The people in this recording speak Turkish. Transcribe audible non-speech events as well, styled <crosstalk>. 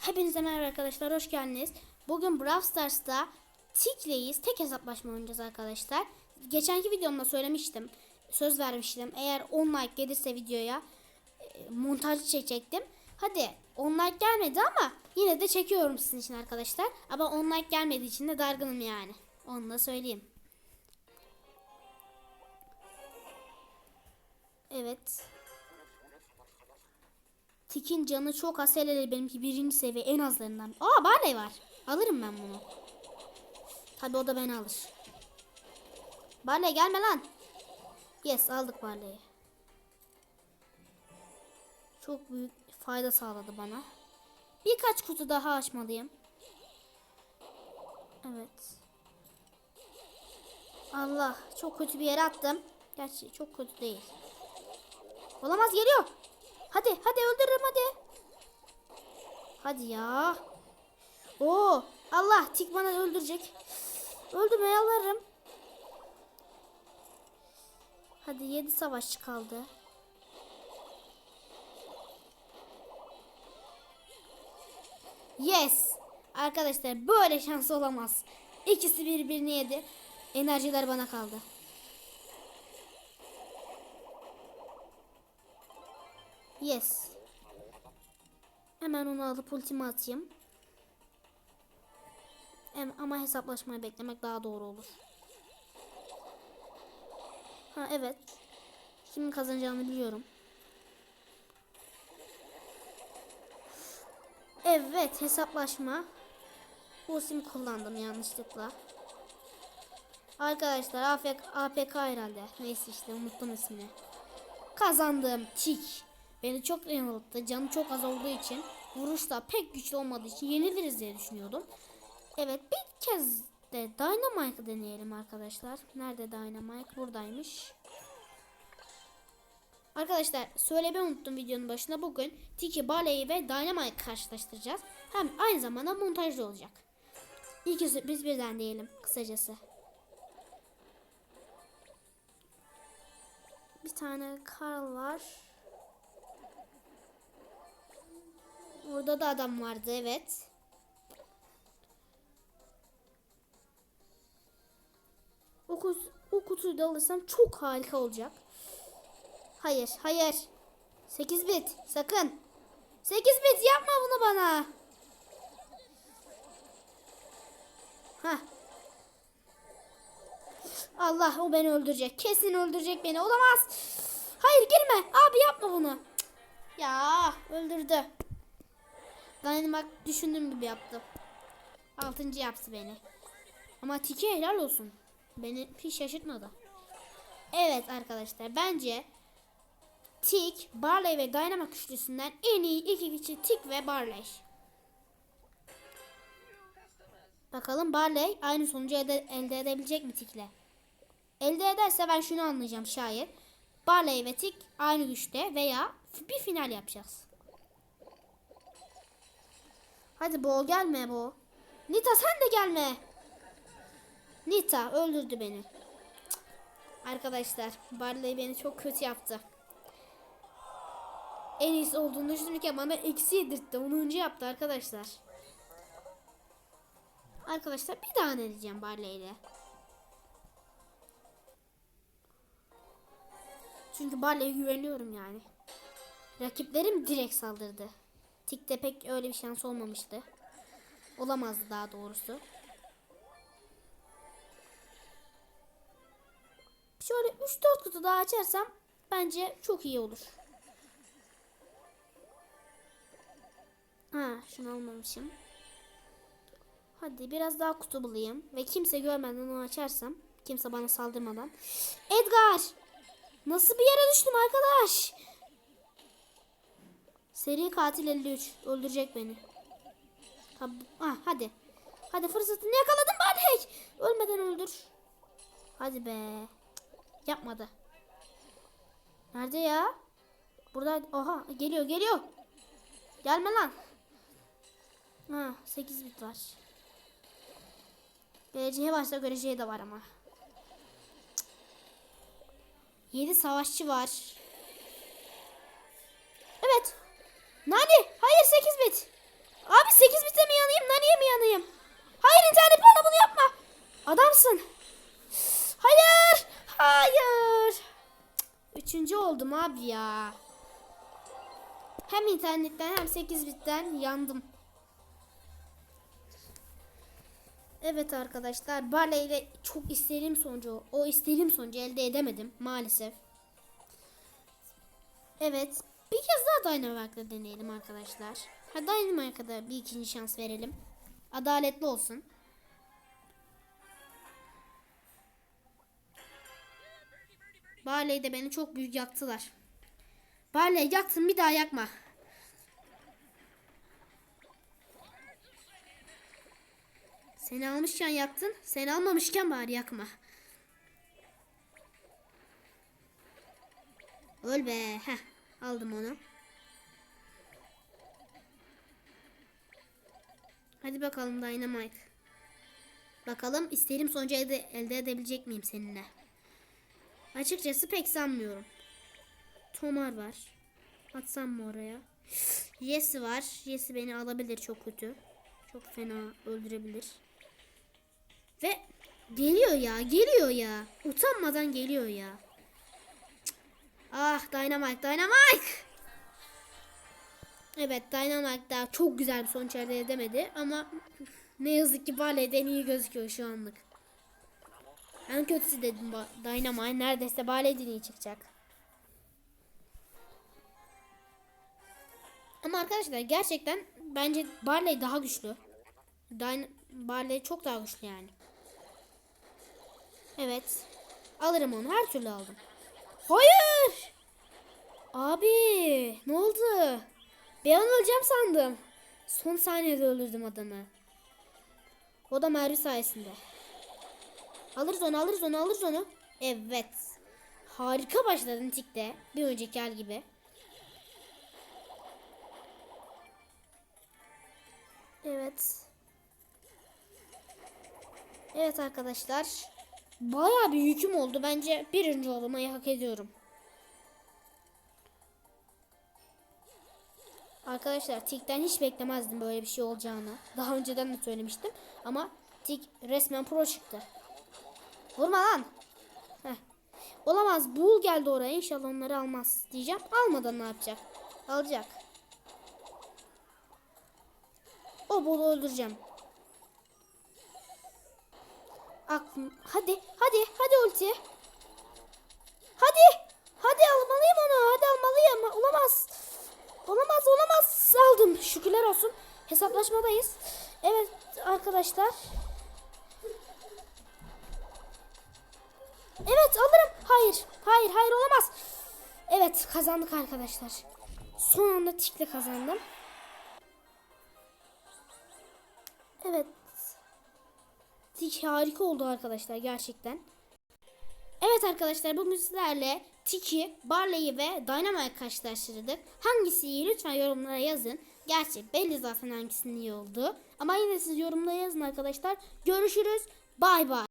Hepinize merhaba arkadaşlar, hoş geldiniz. Bugün Brawl Stars'ta Tik'leyiz. Tek hesaplaşma oynayacağız arkadaşlar. Geçenki videomda söylemiştim. Söz vermiştim. Eğer 10 like gelirse videoya e, montajı çekecektim. Hadi 10 like gelmedi ama yine de çekiyorum sizin için arkadaşlar. Ama 10 like gelmediği için de dargınım yani. Onu da söyleyeyim. Evet. Tik'in canı çok az hele benimki birinci seviye en azlarından. Aa Barley var. Alırım ben bunu. Tabi o da beni alır. Barley gelme lan. Yes aldık Barley'i. Çok büyük fayda sağladı bana. Birkaç kutu daha açmalıyım. Evet. Allah çok kötü bir yere attım. Gerçi çok kötü değil. Olamaz geliyor. Hadi hadi öldürürüm hadi. Hadi ya. Oo Allah tik öldürecek. Öldürme yalvarırım. Hadi 7 savaşçı kaldı. Yes. Arkadaşlar böyle şans olamaz. İkisi birbirini yedi. Enerjiler bana kaldı. Yes. Hemen onu alıp ultimi atayım. Ama hesaplaşmayı beklemek daha doğru olur. Ha evet. Kimin kazanacağını biliyorum. Evet hesaplaşma. Sim kullandım yanlışlıkla. Arkadaşlar AFK, APK herhalde. Neyse işte unuttum ismini. Kazandım tik. Beni çok yanılttı. Canı çok az olduğu için vuruş da pek güçlü olmadığı için yeniliriz diye düşünüyordum. Evet bir kez de Dynamite'ı deneyelim arkadaşlar. Nerede Dynamite? Buradaymış. Arkadaşlar söylemeyi unuttum videonun başında. Bugün Tiki Barley'i ve Dynamite karşılaştıracağız. Hem aynı zamanda montajlı olacak. İkisi biz birden diyelim kısacası. Bir tane Carl var. Orada da adam vardı evet. O, kus- o kutuyu da alırsam çok harika olacak. Hayır, hayır. 8 bit, sakın. 8 bit yapma bunu bana. Ha. Allah o beni öldürecek. Kesin öldürecek beni. Olamaz. Hayır girme. Abi yapma bunu. Ya öldürdü. Dynamite düşündüğüm gibi yaptı. Altıncı yaptı beni. Ama Tiki helal olsun. Beni hiç şaşırtmadı. Evet arkadaşlar bence Tik, Barley ve Dynamite üçlüsünden en iyi iki kişi Tik ve Barley. Bakalım Barley aynı sonucu elde, elde edebilecek mi Tik'le? Elde ederse ben şunu anlayacağım şayet. Barley ve Tik aynı güçte veya bir final yapacağız. Hadi Bo gelme Bo. Nita sen de gelme. Nita öldürdü beni. Cık. Arkadaşlar Barley beni çok kötü yaptı. En iyisi olduğunu düşünürken bana eksi yedirtti. 10. yaptı arkadaşlar. Arkadaşlar bir daha deneyeceğim Barley ile. Çünkü Barley'e güveniyorum yani. Rakiplerim direkt saldırdı. Tik'te pek öyle bir şans olmamıştı. Olamazdı daha doğrusu. Şöyle 3-4 kutu daha açarsam bence çok iyi olur. Ha, şunu almamışım. Hadi biraz daha kutu bulayım ve kimse görmeden onu açarsam, kimse bana saldırmadan. Edgar! Nasıl bir yere düştüm arkadaş? Seri katil 53 öldürecek beni. Ha, ah, hadi. Hadi fırsatını yakaladım Barley. Ölmeden öldür. Hadi be. Yapmadı. Nerede ya? Burada. Oha geliyor geliyor. Gelme lan. Ha 8 bit var. Geleceğe varsa göreceği de var ama. 7 savaşçı var. Evet. Nani? Hayır 8 bit. Abi 8 bite mi yanayım? Nani'ye mi yanayım? Hayır internet bana bunu yapma. Adamsın. Hayır. Hayır. Üçüncü oldum abi ya. Hem internetten hem 8 bitten yandım. Evet arkadaşlar Barley ile çok istediğim sonucu o istediğim sonucu elde edemedim maalesef. Evet bir kez daha Dynamite'la deneyelim arkadaşlar. Ha Dynamite'a da bir ikinci şans verelim. Adaletli olsun. Barley de beni çok büyük yaktılar. Barley yaktın bir daha yakma. Seni almışken yaktın. Seni almamışken bari yakma. Öl be. Heh, aldım onu. Hadi bakalım Dynamite. Bakalım istediğim sonucu elde, elde edebilecek miyim seninle? Açıkçası pek sanmıyorum. Tomar var. Atsam mı oraya? <gasps> Yesi var. Yesi beni alabilir çok kötü. Çok fena öldürebilir. Ve geliyor ya, geliyor ya. Utanmadan geliyor ya. Ah Dynamite, Dynamite. Evet Dynamite daha çok güzel bir sonuç elde edemedi ama ne yazık ki Barley'den iyi gözüküyor şu anlık. En kötüsü dedim Dynamite neredeyse Barley'den iyi çıkacak. Ama arkadaşlar gerçekten bence Barley daha güçlü. Dyn Barley çok daha güçlü yani. Evet. Alırım onu. Her türlü aldım. Hayır. Abi ne oldu? Bir an öleceğim sandım. Son saniyede öldürdüm adamı. O da Merve sayesinde. Alırız onu alırız onu alırız onu. Evet. Harika başladın tikte. Bir önceki hal gibi. Evet. Evet arkadaşlar. Bayağı bir yüküm oldu. Bence birinci olmayı hak ediyorum. Arkadaşlar Tik'ten hiç beklemezdim böyle bir şey olacağını. Daha önceden de söylemiştim. Ama Tik resmen pro çıktı. Vurma lan. Heh. Olamaz. Buğul geldi oraya. İnşallah onları almaz diyeceğim. Almadan ne yapacak? Alacak. O Buğul'u öldüreceğim. Aklım. Hadi. Hadi. Hadi ulti. Hadi. Hadi almalıyım onu. Hadi almalıyım. Olamaz. Olamaz olamaz. Aldım. Şükürler olsun. Hesaplaşmadayız. Evet arkadaşlar. Evet alırım. Hayır. Hayır hayır olamaz. Evet kazandık arkadaşlar. Son anda tikle kazandım. Evet. Tik harika oldu arkadaşlar gerçekten. Evet arkadaşlar bugün sizlerle Tiki, Barley'i ve Dynamite karşılaştırdık. Hangisi iyi lütfen yorumlara yazın. Gerçi belli zaten hangisinin iyi oldu. Ama yine siz yorumlara yazın arkadaşlar. Görüşürüz. Bay bay.